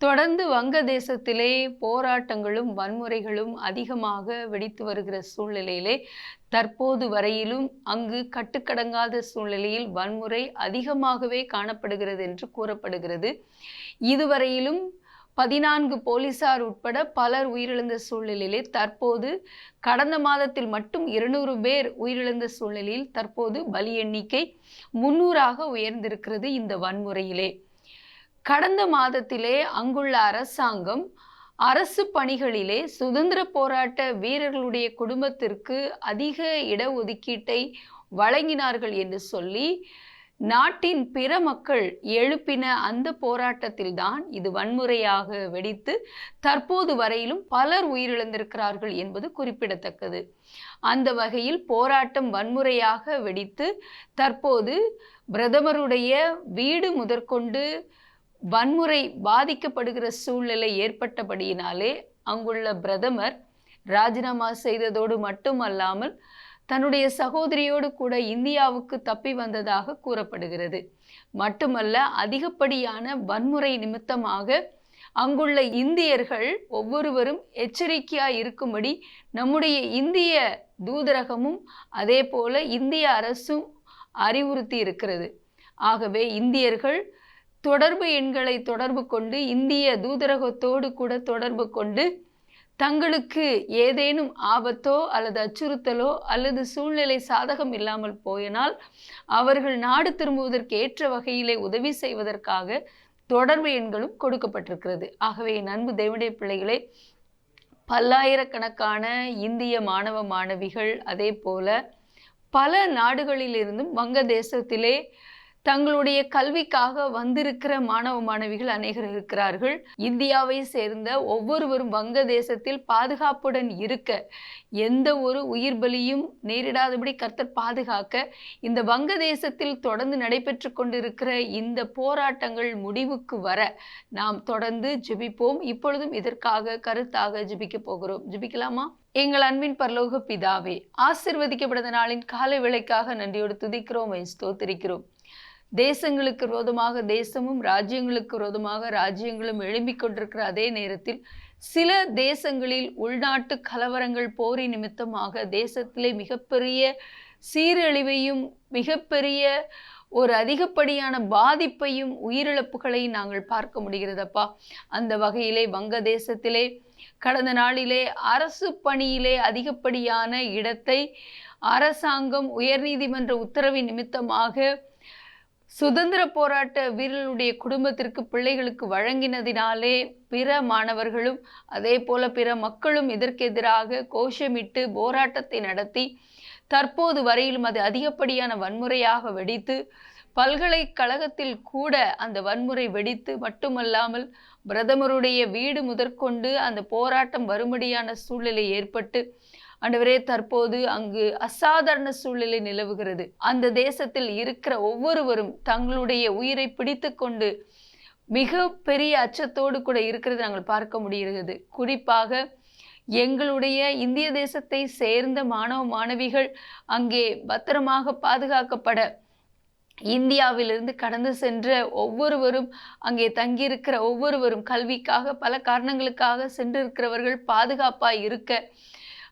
தொடர்ந்து வங்கதேசத்திலே போராட்டங்களும் வன்முறைகளும் அதிகமாக வெடித்து வருகிற சூழ்நிலையிலே தற்போது வரையிலும் அங்கு கட்டுக்கடங்காத சூழ்நிலையில் வன்முறை அதிகமாகவே காணப்படுகிறது என்று கூறப்படுகிறது. இதுவரையிலும் பதினான்கு போலீசார் உட்பட பலர் உயிரிழந்த சூழ்நிலையிலே தற்போது கடந்த மாதத்தில் மட்டும் இருநூறு பேர் உயிரிழந்த சூழ்நிலையில் தற்போது பலி எண்ணிக்கை முன்னூறாக உயர்ந்திருக்கிறது இந்த வன்முறையிலே. கடந்த மாதத்திலே அங்குள்ள அரசாங்கம் அரசு பணிகளிலே சுதந்திர போராட்ட வீரர்களுடைய குடும்பத்திற்கு அதிக இடஒதுக்கீட்டை வழங்கினார்கள் என்று சொல்லி நாட்டின் பிற மக்கள் எழுப்பின அந்த போராட்டத்தில்தான் இது வன்முறையாக வெடித்து தற்போது வரையிலும் பலர் உயிரிழந்திருக்கிறார்கள் என்பது குறிப்பிடத்தக்கது. அந்த வகையில் போராட்டம் வன்முறையாக வெடித்து தற்போது பிரதமருடைய வீடு முதற்கொண்டு வன்முறை பாதிக்கப்படுகிற சூழ்நிலை ஏற்பட்டபடியினாலே அங்குள்ள பிரதமர் ராஜினாமா செய்ததோடு மட்டுமல்லாமல் தன்னுடைய சகோதரியோடு கூட இந்தியாவுக்கு தப்பி வந்ததாக கூறப்படுகிறது. மட்டுமல்ல அதிகப்படியான வன்முறை நிமித்தமாக அங்குள்ள இந்தியர்கள் ஒவ்வொருவரும் எச்சரிக்கையாக இருக்கும்படி நம்முடைய இந்திய தூதரகமும் அதே போல இந்திய அரசும் அறிவுறுத்தி இருக்கிறது. ஆகவே இந்தியர்கள் தொடர்பு எண்களை தொடர்பு கொண்டு இந்திய தூதரகத்தோடு கூட தொடர்பு கொண்டு தங்களுக்கு ஏதேனும் ஆபத்தோ அல்லது அச்சுறுத்தலோ அல்லது சூழ்நிலை சாதகம் இல்லாமல் போயினால் அவர்கள் நாடு திரும்புவதற்கு ஏற்ற வகையிலே உதவி செய்வதற்காக தொடர்பு எண்களும் கொடுக்கப்பட்டிருக்கிறது. ஆகவே என் அன்பு தேவனுடைய பிள்ளைகளே பல்லாயிரக்கணக்கான இந்திய மாணவ மாணவிகள் அதே போல பல நாடுகளிலிருந்தும் வங்க தேசத்திலே தங்களுடைய கல்விக்காக வந்திருக்கிற மாணவ மாணவிகள் அநேகர் இருக்கிறார்கள். இந்தியாவை சேர்ந்த ஒவ்வொருவரும் வங்க தேசத்தில் பாதுகாப்புடன் இருக்க எந்த ஒரு உயிர் பலியும் நேரிடாதபடி கர்த்தர் பாதுகாக்க இந்த வங்க தேசத்தில் தொடர்ந்து நடைபெற்று கொண்டிருக்கிற இந்த போராட்டங்கள் முடிவுக்கு வர நாம் தொடர்ந்து ஜெபிப்போம். இப்பொழுதும் இதற்காக கருத்தாக ஜெபிக்க போகிறோம். ஜெபிக்கலாமா? எங்கள் அன்பின் பரலோக பிதாவே ஆசிர்வதிக்கப்பட்ட நாளின் காலை விலைக்காக நன்றியோடு துதிக்கிறோம் ஸ்தோத்திரிக்கிறோம். தேசங்களுக்கு விரோதமாக தேசமும் ராஜ்யங்களுக்கு விரோதமாக ராஜ்யங்களும் எழும்பிக் கொண்டிருக்கிற அதே நேரத்தில் சில தேசங்களில் உள்நாட்டு கலவரங்கள் போரி நிமித்தமாக தேசத்திலே மிகப்பெரிய சீரழிவையும் மிகப்பெரிய ஒரு அதிகப்படியான பாதிப்பையும் உயிரிழப்புகளையும் நாங்கள் பார்க்க முடிகிறதப்பா. அந்த வகையிலே வங்கதேசத்திலே கடந்த நாளிலே அரசு பணியிலே அதிகப்படியான இடத்தை அரசாங்கம் உயர்நீதிமன்ற உத்தரவின் நிமித்தமாக சுதந்திர போராட்ட வீரர்களுடைய குடும்பத்திற்கு பிள்ளைகளுக்கு வழங்கினதினாலே பிற மாணவர்களும் அதே போல பிற மக்களும் இதற்கெதிராக கோஷமிட்டு போராட்டத்தை நடத்தி தற்போது வரையிலும் அது அதிகப்படியான வன்முறையாக வெடித்து பல்கலைக்கழகத்தில் கூட அந்த வன்முறை வெடித்து மட்டுமல்லாமல் பிரதமருடைய வீடு முதற்கொண்டு அந்த போராட்டம் வரும்படியான சூழ்நிலை ஏற்பட்டு ஆண்டவரே தற்போது அங்கு அசாதாரண சூழ்நிலை நிலவுகிறது. அந்த தேசத்தில் இருக்கிற ஒவ்வொருவரும் தங்களுடைய உயிரை பிடித்து கொண்டு மிக பெரிய அச்சத்தோடு கூட இருக்கிறது நாங்கள் பார்க்க முடிகிறது. குறிப்பாக எங்களுடைய இந்திய தேசத்தை சேர்ந்த மாணவ மாணவிகள் அங்கே பத்திரமாக பாதுகாக்கப்பட இந்தியாவிலிருந்து கடந்து சென்ற ஒவ்வொருவரும் அங்கே தங்கியிருக்கிற ஒவ்வொருவரும் கல்விக்காக பல காரணங்களுக்காக சென்றிருக்கிறவர்கள் பாதுகாப்பாக இருக்க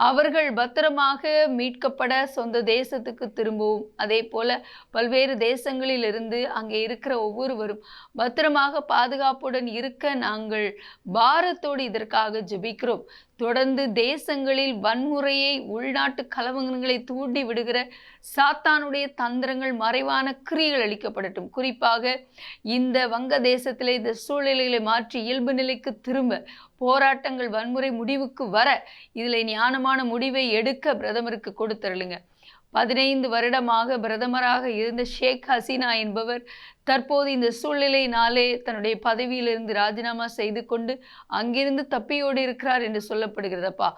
அவர்கள் பத்திரமாக மீட்கப்பட சொந்த தேசத்துக்கு திரும்பவும். அதே போல பல்வேறு தேசங்களிலிருந்து அங்கே இருக்கிற ஒவ்வொருவரும் பத்திரமாக பாதுகாப்புடன் இருக்க நாங்கள் பாரத்தோடு இதற்காக ஜெபிக்கிறோம். தொடர்ந்து தேசங்களில் வன்முறையை உள்நாட்டு கலவரங்களை தூண்டி விடுகிற சாத்தானுடைய தந்திரங்கள் மறைவான கிரிகள் அளிக்கப்படட்டும். குறிப்பாக இந்த வங்க தேசத்தில் இந்த சூழ்நிலைகளை மாற்றி இயல்பு நிலைக்கு திரும்ப போராட்டங்கள் வன்முறை முடிவுக்கு வர இதில் ஞானமான முடிவை எடுக்க பிரதமருக்கு கொடுத்தருளுங்க. பதினைந்து வருடமாக பிரதமராக இருந்த ஷேக் ஹசீனா என்பவர் தற்போது இந்த சூழ்நிலையினாலே தன்னுடைய பதவியிலிருந்து ராஜினாமா செய்து கொண்டு அங்கிருந்து தப்பியோடு இருக்கிறார் என்று சொல்லப்படுகிறதப்பா.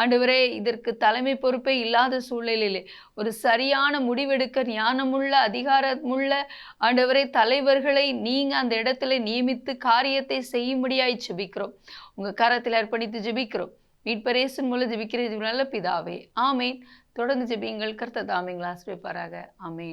ஆண்டவரே இதற்கு தலைமை பொறுப்பே இல்லாத சூழ்நிலையிலே ஒரு சரியான முடிவெடுக்க ஞானமுள்ள அதிகாரமுள்ள ஆண்டவரே தலைவர்களை நீங்கள் அந்த இடத்துல நியமித்து காரியத்தை செய்யும்படியாய் ஜெபிக்கிறோம். உங்கள் கரத்தில் அர்ப்பணித்து ஜெபிக்கிறோம். மீட்பரேசன் மூலம் ஜெபிக்கிறது நல்ல பிதாவே ஆமேன். தொடர்ந்து ஜெபியுங்கள். கர்த்தர் தாமிங்களை ஆசிரியப்பாராக அமேன்